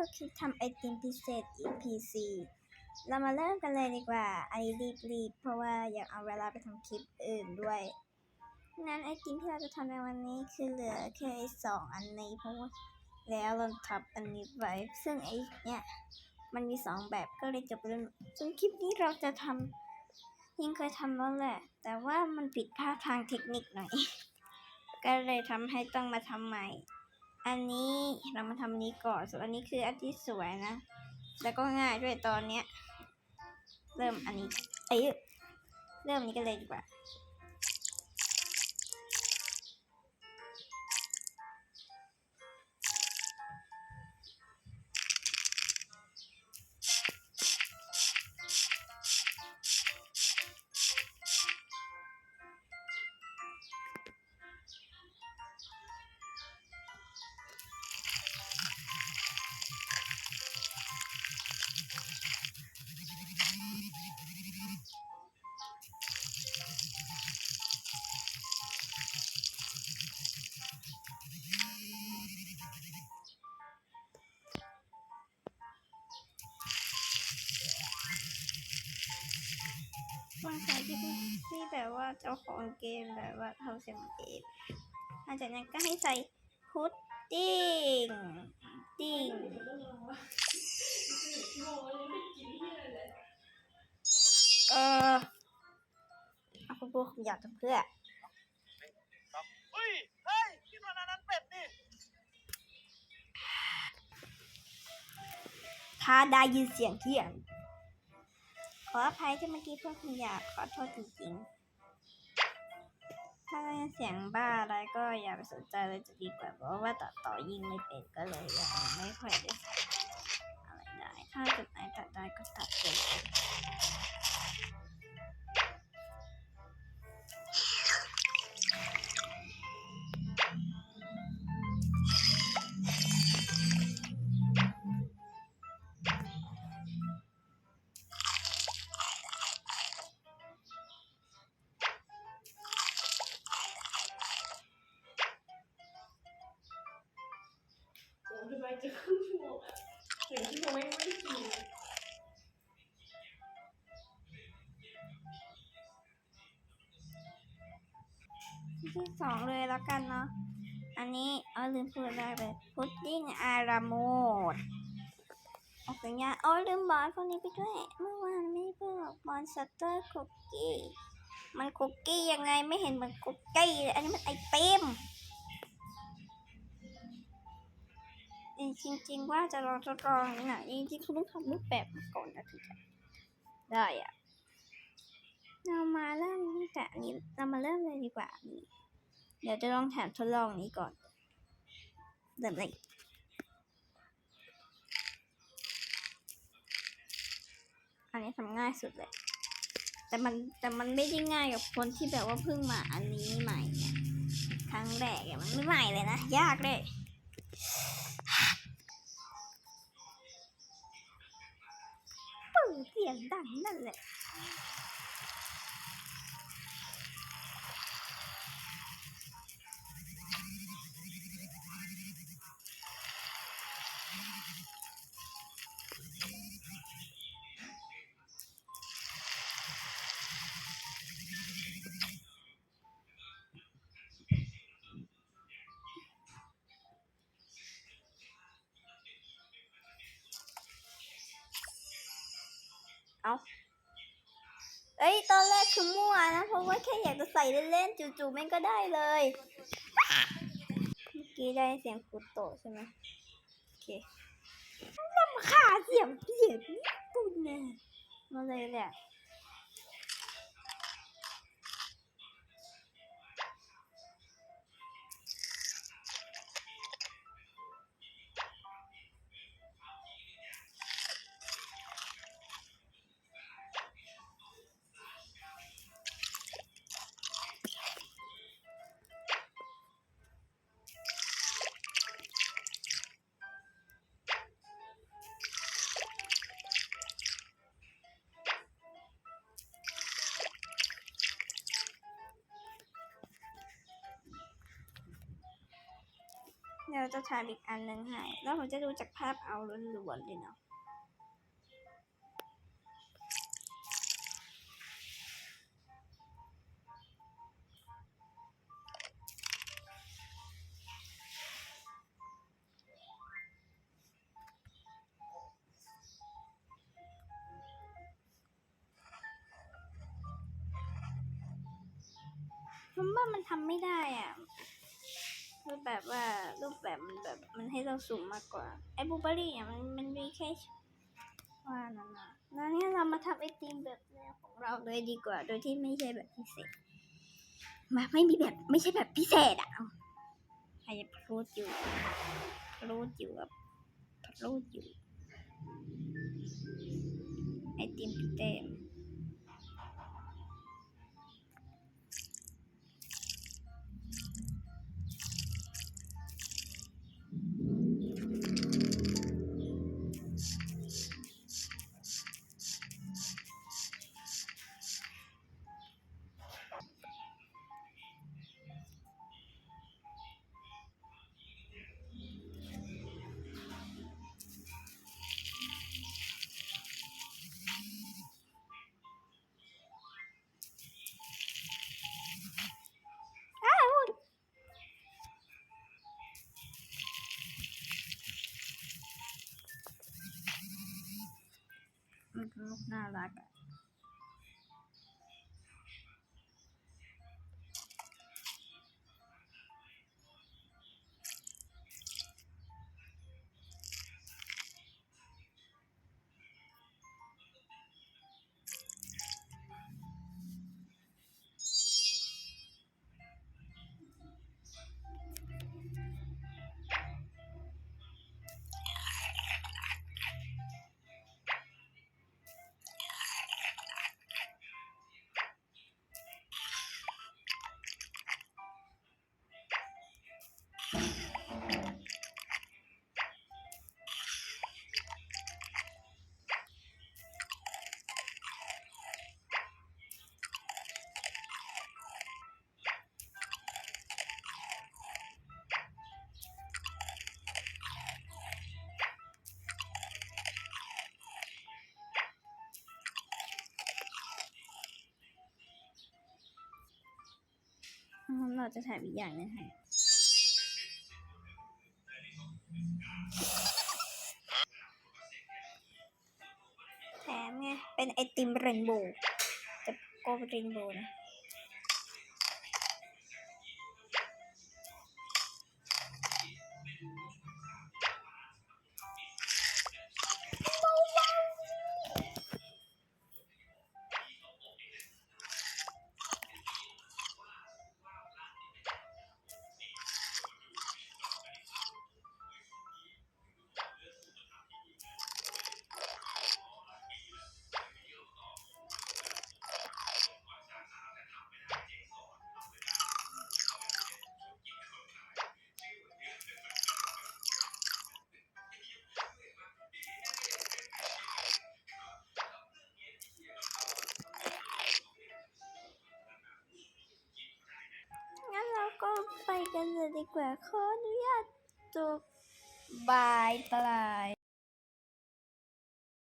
เขาคิดทำไอติมพิเศษ EPC เรามาเริ่มกันเลยดีกว่าอันนี้รีบๆเพราะว่าอยากเอาเวลาไปทำคลิปอื่นด้วยงั้นไอติมที่เราจะทำในวันนี้คือเหลือแค่สองอันนี้เพราะว่าแล้วเราทับอันนี้ไว้ ซึ่งไอเนี่ยมันมีสองแบบก็เลยจบไปแล้วส่วนคลิปนี้เราจะทำยิ่งเคยทำแล้วแหละ แต่ว่ามันผิดพลาดทางเทคนิคหน่อย ก็เลยทำให้ต้องมาทำใหม่ อันนี้เรามาทำนี้ก่อน ส่วนอันนี้คืออันที่สวยนะ แล้วก็ง่ายด้วยตอนเนี้ย เริ่มอันนี้ เอ้ยเริ่มนนี้กันเลยดีกว่า เจ้าของเกมแบบว่าทำเสียงเกมหลังจากนั้นก็ให้ใส่พุดดิ้งดิ้งเออเอาคุณปูอยากจะเพื่อเฮ้ยเฮ้ยคิดว่าอันนั้นเป็ดนี่ถ้าได้ยินเสียงเที่ยงขออภัยที่เมื่อกี้เพื่อนคุณอยากขอโทษจริงๆ ถ้าได้ยินเสียงบ้าอะไรก็อย่าไปสนใจเลยจะดีกว่าเพราะว่าตัดต่อยิงไม่เป็นก็เลยยังไม่ค่อยได้อะไรได้ ถ้าจุดไหนตัดได้ก็ตัดเลย โอ้ทำไมจะครึ่งชั่วโมงอะหนึ่งชั่วโมงยังไม่ได้กินที่สองเลยแล้วกันเนาะ อันนี้เอาลืมพูดได้เลยพุดดิ้งอาราโมดออกสัญญาณอ๋อลืมบอลพวกนี้ไปด้วย เมื่อวานไม่ได้พูดหรอบอลสเตอร์คุกกี้ มันคุกกี้ยังไงไม่เห็นเหมือนคุกกี้เลยอันนี้มันไอติม จริง ๆ ว่าจะลองทดลองนี่นะจริงๆคุณต้องทำรูปแบบมาก่อนนะถึงจะได้อะเรามาเริ่มตั้งแต่อันนี้เรามาเริ่มเลยดีกว่านี่เดี๋ยวจะลองแถมทดลองนี้ก่อนเริ่มเลยอันนี้ทำง่ายสุดเลย แต่มันแต่มันไม่ได้ง่ายกับคนที่แบบว่าเพิ่งมาอันนี้ใหม่เนี่ยครั้งแรกอะมันไม่ใหม่เลยนะ ยากเลย นั่นแหละเอา เอ้ย ตอนแรกคือมั่วนะ เพราะว่าแค่อยากจะใส่เล่นๆ จู่ๆแม่งก็ได้เลย เมื่อกี้ได้เสียงกุโตะใช่ไหมโอเคลำคาเสียงเสียงนี่ปุ่นเนี่ยมาเลยแหละ จะทำอีกอันหนึ่งให้ แล้วผมจะดูจากภาพเอาล้วนๆเลยเนาะผมว่ามันทำไม่ได้อะ รูปแบบว่ารูปแบบมันแบบมันให้เราสูงมากกว่า ไอ้บูเบอรี่อะมันมันมีแค่ว่านั่นนะแล้วนี่เรามาทำไอติมแบบแนวของเราเลยดีกว่า โดยที่ไม่ใช่แบบพิเศษ มาไม่มีแบบไม่ใช่แบบพิเศษอะใครจะพูดอยู่พูดอยู่กับพูดอยู่ไอติมพี่เต็ม เเราจะถ่ายอีกอย่างหนึงให้ เป็นไอติมเรนโบว์จะโกเรนโบว์นะ ดีกว่าขออนุญาตจบบายบาย